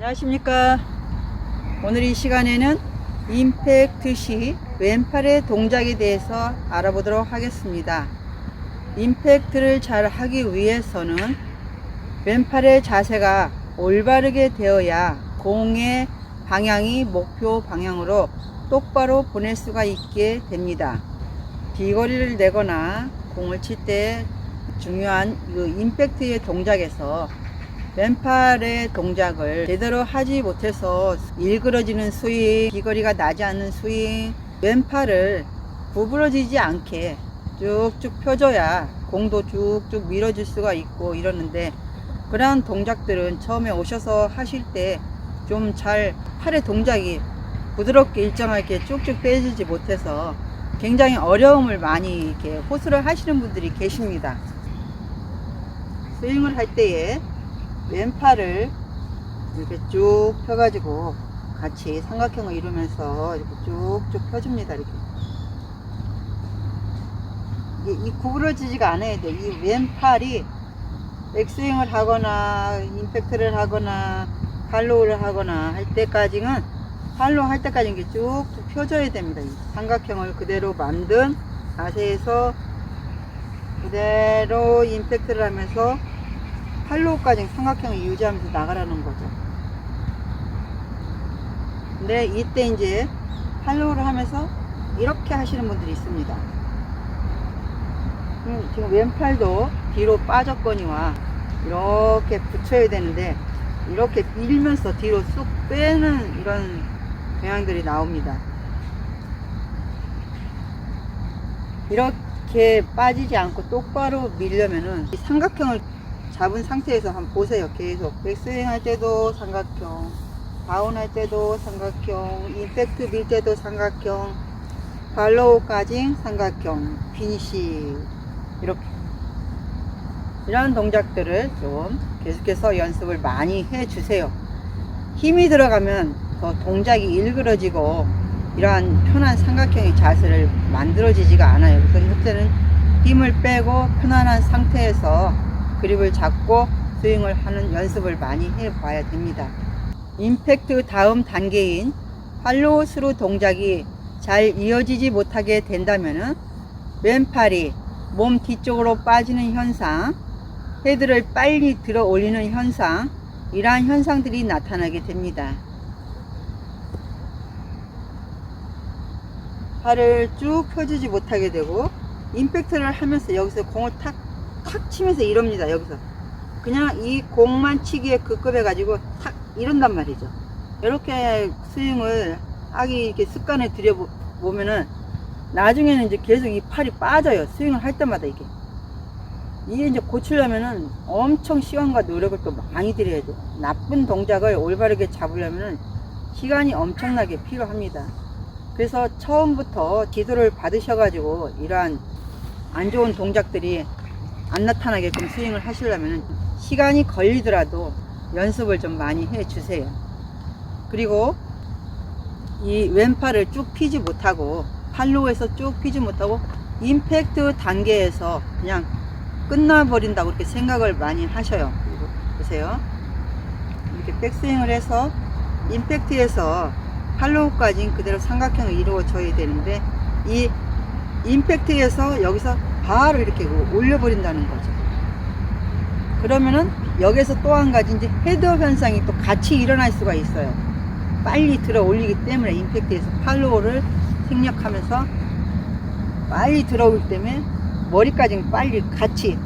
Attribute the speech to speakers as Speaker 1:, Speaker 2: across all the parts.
Speaker 1: 안녕하십니까. 오늘 이 시간에는 임팩트 시 왼팔의 동작에 대해서 알아보도록 하겠습니다. 임팩트를 잘 하기 위해서는 왼팔의 자세가 올바르게 되어야 공의 방향이 목표 방향으로 똑바로 보낼 수가 있게 됩니다. 비거리를 내거나 공을 칠 때 중요한 그 임팩트의 동작에서 왼팔의 동작을 제대로 하지 못해서 일그러지는 스윙, 비거리가 나지 않는 스윙, 왼팔을 구부러지지 않게 쭉쭉 펴줘야 공도 쭉쭉 밀어줄 수가 있고 이러는데 그러한 동작들은 처음에 오셔서 하실 때 좀 잘 팔의 동작이 부드럽게 일정하게 쭉쭉 빼지지 못해서 굉장히 어려움을 많이 이렇게 호소를 하시는 분들이 계십니다. 스윙을 할 때에 왼팔을 이렇게 쭉 펴가지고 같이 삼각형을 이루면서 이렇게 쭉쭉 펴줍니다. 이렇게. 이 구부러지지가 않아야 돼. 이 왼팔이 백스윙을 하거나 임팩트를 하거나 팔로우를 하거나 할 때까지는 팔로우 할 때까지 이게 쭉쭉 펴져야 됩니다. 이 삼각형을 그대로 만든 자세에서 그대로 임팩트를 하면서 팔로우까지 삼각형을 유지하면서 나가라는 거죠. 근데 이때 이제 팔로우를 하면서 이렇게 하시는 분들이 있습니다. 음, 지금 왼팔도 뒤로 빠졌거니와 이렇게 붙여야 되는데 이렇게 밀면서 뒤로 쑥 빼는 이런 경향들이 나옵니다. 이렇게 빠지지 않고 똑바로 밀려면은 이 삼각형을 잡은 상태에서 한번 보세요. 계속 백스윙 할 때도 삼각형, 다운 할 때도 삼각형, 임팩트 밀 때도 삼각형, 팔로우까지 삼각형, 피니시 이렇게 이런 동작들을 좀 계속해서 연습을 많이 해 주세요. 힘이 들어가면 더 동작이 일그러지고 이러한 편한 삼각형의 자세를 만들어지지가 않아요. 그래서 그때는 힘을 빼고 편안한 상태에서 그립을 잡고 스윙을 하는 연습을 많이 해 봐야 됩니다. 임팩트 다음 단계인 팔로우 스루 동작이 잘 이어지지 못하게 된다면은 왼팔이 몸 뒤쪽으로 빠지는 현상, 헤드를 빨리 들어 올리는 현상, 이러한 현상들이 나타나게 됩니다. 팔을 쭉 펴주지 못하게 되고 임팩트를 하면서 여기서 공을 탁, 탁 치면서 이럽니다. 여기서. 그냥 이 공만 치기에 급급해 가지고 탁 이런단 말이죠. 이렇게 스윙을 하기 이렇게 습관에 들여보면은 나중에는 이제 계속 이 팔이 빠져요. 스윙을 할 때마다 이게. 이게 이제 고치려면은 엄청 시간과 노력을 또 많이 들여야 돼요. 나쁜 동작을 올바르게 잡으려면은 시간이 엄청나게 필요합니다. 그래서 처음부터 지도를 받으셔가지고 이러한 안 좋은 동작들이 안 나타나게끔 스윙을 하시려면 시간이 걸리더라도 연습을 좀 많이 해 주세요. 그리고 이 왼팔을 쭉 피지 못하고 팔로우에서 쭉 피지 못하고 임팩트 단계에서 그냥 끝나버린다고 이렇게 생각을 많이 하셔요. 보세요. 이렇게 백스윙을 해서 임팩트에서 팔로우까지 그대로 삼각형을 이루어져야 되는데 이 임팩트에서 여기서 바로 이렇게 올려버린다는 거죠. 그러면은 여기서 또 한 가지 이제 헤드업 현상이 또 같이 일어날 수가 있어요. 빨리 들어 올리기 때문에 임팩트에서 팔로우를 생략하면서 빨리 들어올 때문에 머리까지 빨리 같이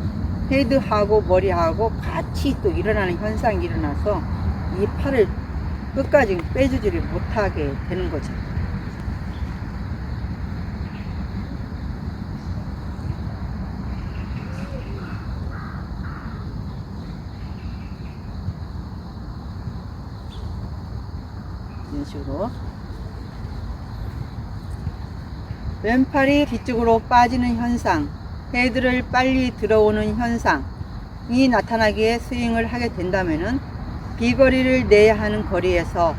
Speaker 1: 헤드하고 머리하고 같이 또 일어나는 현상이 일어나서 이 팔을 끝까지 빼주지를 못하게 되는 거죠. 식으로 왼팔이 뒤쪽으로 빠지는 현상, 헤드를 빨리 들어오는 현상이 나타나기에 스윙을 하게 된다면은 비거리를 내야 하는 거리에서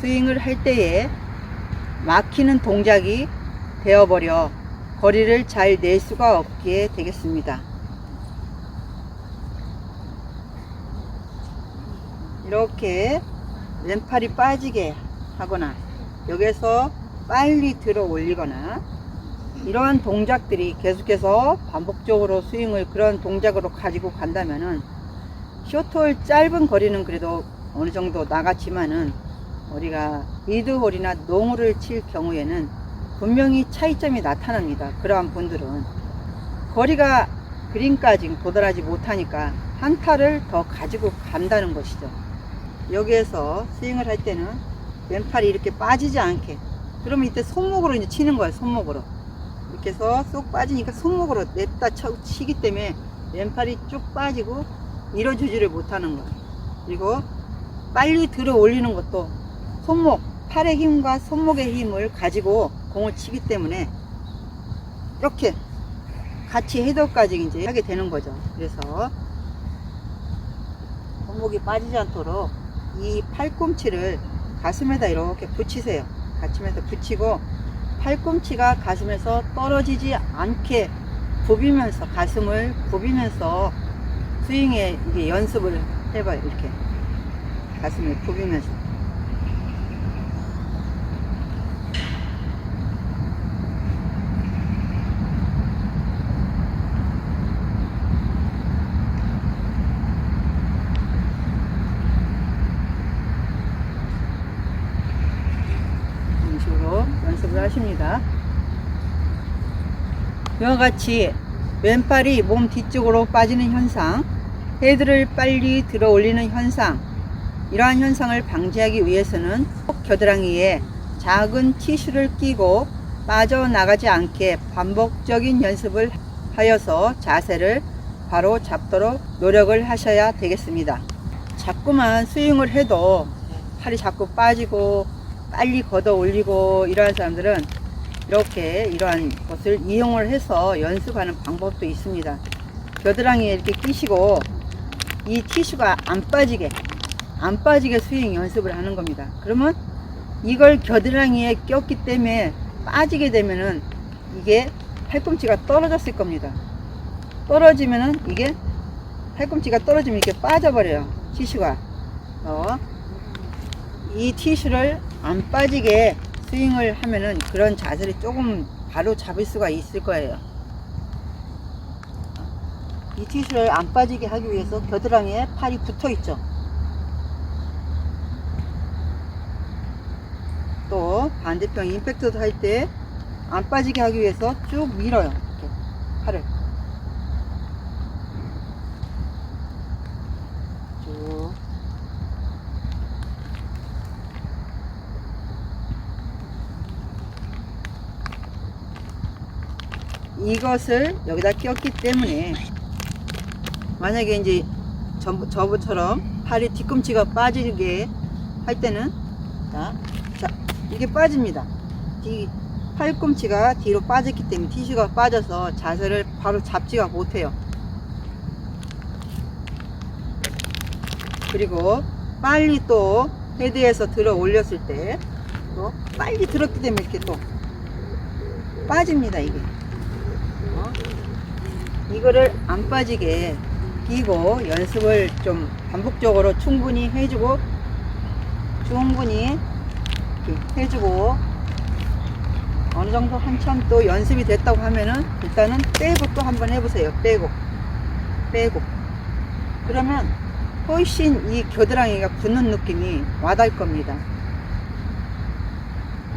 Speaker 1: 스윙을 할 때에 막히는 동작이 되어버려 거리를 잘 낼 수가 없게 되겠습니다. 이렇게 왼팔이 빠지게 하거나 여기서 빨리 들어 올리거나 이러한 동작들이 계속해서 반복적으로 스윙을 그런 동작으로 가지고 간다면은 쇼트홀 짧은 거리는 그래도 어느 정도 나갔지만은 우리가 미드홀이나 농구를 칠 경우에는 분명히 차이점이 나타납니다. 그러한 분들은 거리가 그린까지 도달하지 못하니까 한 타를 더 가지고 간다는 것이죠. 여기에서 스윙을 할 때는 왼팔이 이렇게 빠지지 않게 그러면 이때 손목으로 이제 치는 거예요. 손목으로 이렇게 해서 쏙 빠지니까 손목으로 냅다 쳐, 치기 때문에 왼팔이 쭉 빠지고 밀어주지를 못하는 거예요. 그리고 빨리 들어 올리는 것도 손목, 팔의 힘과 손목의 힘을 가지고 공을 치기 때문에 이렇게 같이 헤더까지 이제 하게 되는 거죠. 그래서 손목이 빠지지 않도록 이 팔꿈치를 가슴에다 이렇게 붙이세요. 가슴에서 붙이고 팔꿈치가 가슴에서 떨어지지 않게 굽이면서 가슴을 굽이면서 스윙에 이게 연습을 해봐요. 이렇게 가슴을 굽이면서. 이런 식으로 하십니다. 이와 같이 왼팔이 몸 뒤쪽으로 빠지는 현상, 헤드를 빨리 들어 올리는 현상, 이러한 현상을 방지하기 위해서는 꼭 겨드랑이에 작은 티슈를 끼고 빠져나가지 않게 반복적인 연습을 하여서 자세를 바로 잡도록 노력을 하셔야 되겠습니다. 자꾸만 스윙을 해도 팔이 자꾸 빠지고 빨리 걷어 올리고 이러한 사람들은 이렇게 이러한 것을 이용을 해서 연습하는 방법도 있습니다. 겨드랑이에 이렇게 끼시고 이 티슈가 안 빠지게 안 빠지게 스윙 연습을 하는 겁니다. 그러면 이걸 겨드랑이에 꼈기 때문에 빠지게 되면은 이게 팔꿈치가 떨어졌을 겁니다. 떨어지면은 이게 팔꿈치가 떨어지면 이렇게 빠져버려요. 티슈가. 어, 이 티슈를 안 빠지게 스윙을 하면은 그런 자세를 조금 바로 잡을 수가 있을 거예요. 이 티슈를 안 빠지게 하기 위해서 겨드랑이에 팔이 붙어 있죠. 또 반대편 임팩트도 할 때 안 빠지게 하기 위해서 쭉 밀어요. 이렇게 팔을 쭉 이것을 여기다 꼈기 때문에 만약에 이제 전, 저부처럼 팔이 뒤꿈치가 빠지게 할 때는 자, 자 이게 빠집니다. 뒤 팔꿈치가 뒤로 빠졌기 때문에 티슈가 빠져서 자세를 바로 잡지가 못해요. 그리고 빨리 또 헤드에서 들어 올렸을 때 또 빨리 들었기 때문에 이렇게 또 빠집니다 이게. 어? 이거를 안 빠지게 끼고 연습을 좀 반복적으로 충분히 해주고 충분히 해주고 어느 정도 한참 또 연습이 됐다고 하면은 일단은 빼고 또 한번 해보세요. 빼고 빼고 그러면 훨씬 이 겨드랑이가 붙는 느낌이 와닿을 겁니다.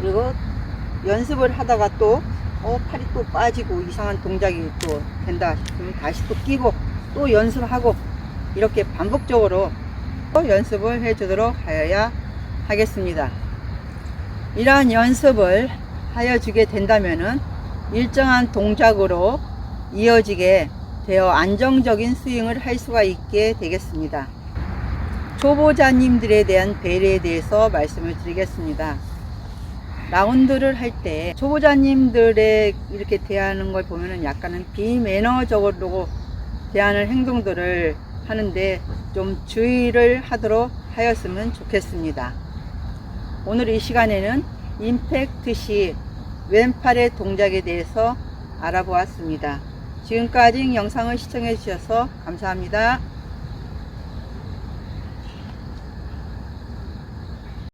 Speaker 1: 그리고 연습을 하다가 또 어, 팔이 또 빠지고 이상한 동작이 또 된다 싶으면 다시 또 끼고 또 연습하고 이렇게 반복적으로 또 연습을 해주도록 하여야 하겠습니다. 이러한 연습을 하여 주게 된다면은 일정한 동작으로 이어지게 되어 안정적인 스윙을 할 수가 있게 되겠습니다. 초보자님들에 대한 배려에 대해서 말씀을 드리겠습니다. 라운드를 할 때 초보자님들의 이렇게 대하는 걸 보면은 약간은 비매너적으로 대하는 행동들을 하는데 좀 주의를 하도록 하였으면 좋겠습니다. 오늘 이 시간에는 임팩트 시 왼팔의 동작에 대해서 알아보았습니다. 지금까지 영상을 시청해 주셔서 감사합니다.